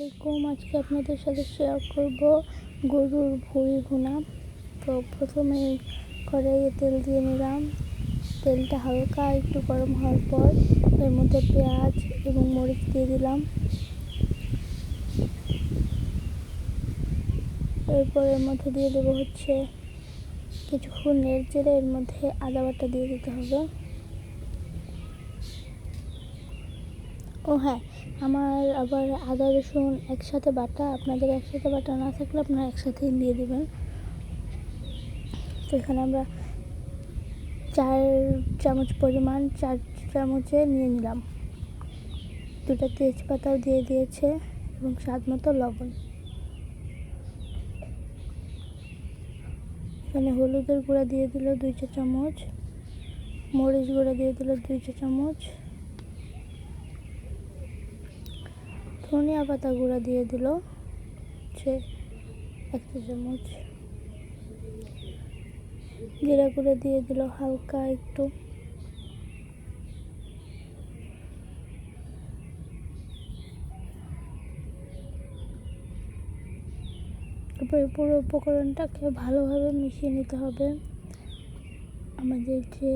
আলাইকুম। আজকে আপনাদের সাথে শেয়ার করব গরুর ভুঁড়ি ভুনা। তো প্রথমে কড়াইয়ে তেল দিয়ে নিলাম। তেলটা হালকা একটু গরম হওয়ার পর এর মধ্যে পেঁয়াজ এবং মরিচ দিয়ে দিলাম। এরপর এর মধ্যে দিয়ে দেবো হচ্ছে কিছুক্ষণ নেড়ে চেড়ে এর মধ্যে আদা বাটা দিয়ে দিতে হবে। ও হ্যাঁ আমার আবার আদা, রসুন একসাথে বাটা, আপনাদের একসাথে বাটা না থাকলে আপনারা একসাথেই দিয়ে দেবেন। তো এখানে আমরা চার চামচ পরিমাণ, চার চামচে নিয়ে নিলাম। দুটো তেজপাতাও দিয়ে দিয়েছে এবং স্বাদ মতো লবণ। এখানে হলুদের গুঁড়া দিয়ে দিল দুই চা চামচ মরিচ গুঁড়া দিয়ে দিল দুই চা চামচ ধনিয়া পাতা গুঁড়া দিয়ে দিল। হচ্ছে এক চা চামচ জিরা গুঁড়া দিয়ে দিল, হালকা একটু। তারপরে পুরো উপকরণটাকে ভালোভাবে মিশিয়ে নিতে হবে। আমাদের যে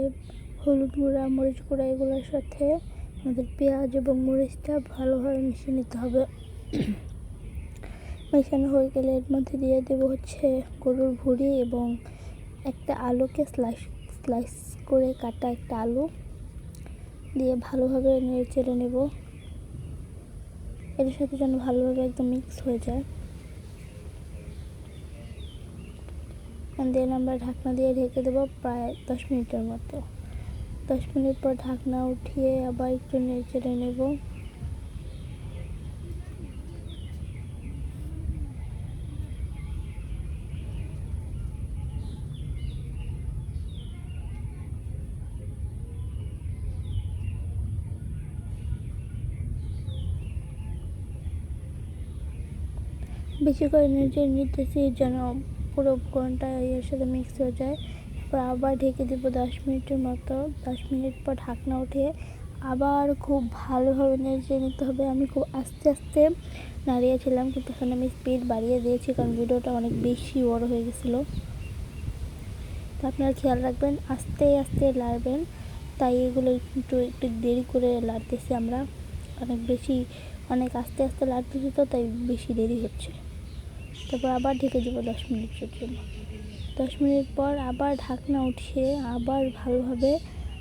হলুদ গুঁড়া, মরিচ গুঁড়া, এগুলোর সাথে আমাদের পেঁয়াজ এবং মরিচটা ভালোভাবে মিশিয়ে নিতে হবে। মেশানো হয়ে গেলে এর মধ্যে দিয়ে দেব হচ্ছে গরুর ভুঁড়ি এবং একটা আলুকে স্লাইস স্লাইস করে কাটা একটা আলু। দিয়ে ভালোভাবে নেড়ে চেড়ে নেব। এর সাথে যেন ভালোভাবে একদম মিক্স হয়ে যায়। দেন আমরা ঢাকনা দিয়ে ঢেকে দেবো প্রায় দশ মিনিটের মতো। দশ মিনিট পর ঢাকনা উঠিয়ে আবার একটু নেড়ে চেড়ে নেব। বেশি করে নেড়ে নিতেছি যেন পুরো উপকরণটা এর সাথে মিক্স হয়ে যায়। এরপর আবার ঢেকে দেবো দশ মিনিটের মতো। দশ মিনিট পর ঢাকনা উঠিয়ে আবার খুব ভালোভাবে নেড়ে নিতে হবে। আমি খুব আস্তে আস্তে নাড়িয়েছিলাম, কিন্তু এখন আমি স্পিড বাড়িয়ে দিয়েছি, কারণ ভিডিওটা অনেক বেশি বড় হয়ে গেছিল। তো আপনারা খেয়াল রাখবেন, আস্তে আস্তে লাড়বেন তাই এগুলো একটু একটু দেরি করে লাড়তেছি আমরা। অনেক বেশি, অনেক আস্তে আস্তে লাড়তেছি তো, তাই বেশি দেরি হচ্ছে। তারপর আবার ঢেকে দেবো দশ মিনিটের জন্য। দশ মিনিট পর আবার ঢাকনা উঠিয়ে আবার ভালোভাবে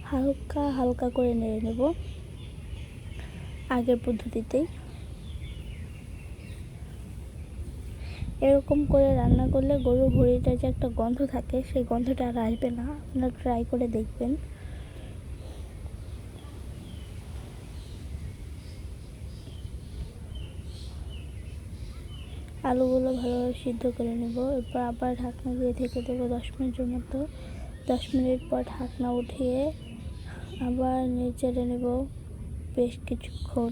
হালকা হালকা করে নেড়ে নেব আগের পদ্ধতিতেই। এরকম করে রান্না করলে গরুর ভুঁড়িটা যে একটা গন্ধ থাকে, সেই গন্ধটা আর আসবে না। আপনারা ট্রাই করে দেখবেন। আলুগুলো ভালোভাবে সিদ্ধ করে নেব। এরপর আবার ঢাকনা দিয়ে ঢেকে দেবো দশ মিনিটের মতো। দশ মিনিট পর ঢাকনা উঠিয়ে আবার নেড়ে নেব বেশ কিছুক্ষণ।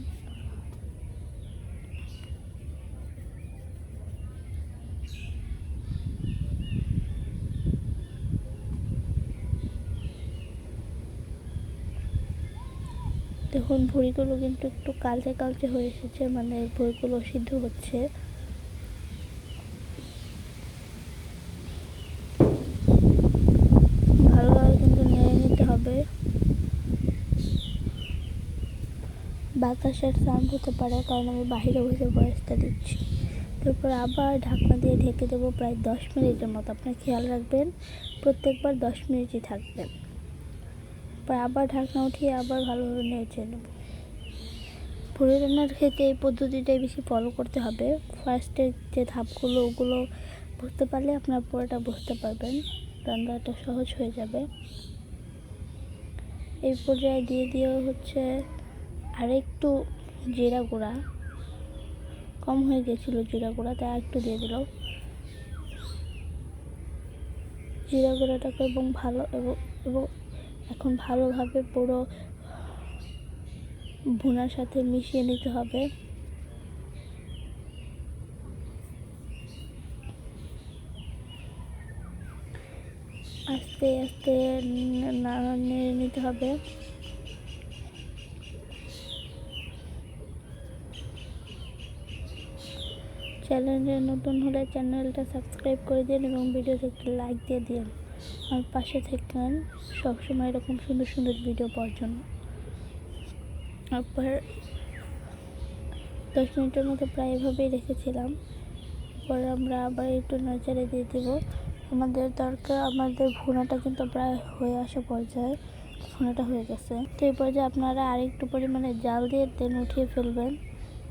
দেখুন, ভুঁড়িগুলো কিন্তু একটু কালচে কালচে হয়ে এসেছে মানে ভুঁড়িগুলো সিদ্ধ হচ্ছে হবে বাতাসের সাউন্ড হতে পারে, কারণ আমি বাইরে বসে বয়সটা দিচ্ছি। তারপর আবার ঢাকনা দিয়ে ঢেকে দেবো প্রায় দশ মিনিটের মতো। আপনার খেয়াল রাখবেন, প্রত্যেকবার দশ মিনিটই থাকবেন তারপর আবার ঢাকনা উঠিয়ে আবার ভালোভাবে নেড়ে নেব। পুরো রান্নার ক্ষেত্রে এই পদ্ধতিটাই বেশি ফলো করতে হবে। ফার্স্টের যে ধাপগুলো, ওগুলো বুঝতে পারলে আপনার পুরোটা বুঝতে পারবেন। রান্নাটা সহজ হয়ে যাবে। এই পর্যায়ে দিয়ে দিয়ে হচ্ছে আরেকটু জিরা গুঁড়া। কম হয়ে গেছিল জিরা গুঁড়া, তাই একটু দিয়ে দিল। জিরা গুঁড়াটাকে এবং ভালো এবং এবং এখন ভালোভাবে পুরো ভুনার সাথে মিশিয়ে নিতে হবে। আস্তে আস্তে নেড়ে নিতে হবে। চ্যানেলে নতুন হলে চ্যানেলটা সাবস্ক্রাইব করে দিন এবং ভিডিওতে একটি লাইক দিয়ে দিন। আর পাশে থাকেন সবসময় এরকম সুন্দর সুন্দর ভিডিও পাওয়ার জন্য। তারপর দশ মিনিটের মতো প্রায় এভাবেই রেখেছিলাম। পর আমরা আবার একটু নজরে দিয়ে দেব। আমাদের দরকার, আমাদের ভুনাটা কিন্তু প্রায় হয়ে আসা পর্যায়ে ভুনাটা হয়ে গেছে। তো এই পর্যায়ে আপনারা আরেকটু পরিমাণে জাল দিয়ে তেল উঠিয়ে ফেলবেন।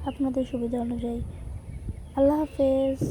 আপনাদের সুবিধা অনুযায়ী। আল্লাহ হাফেজ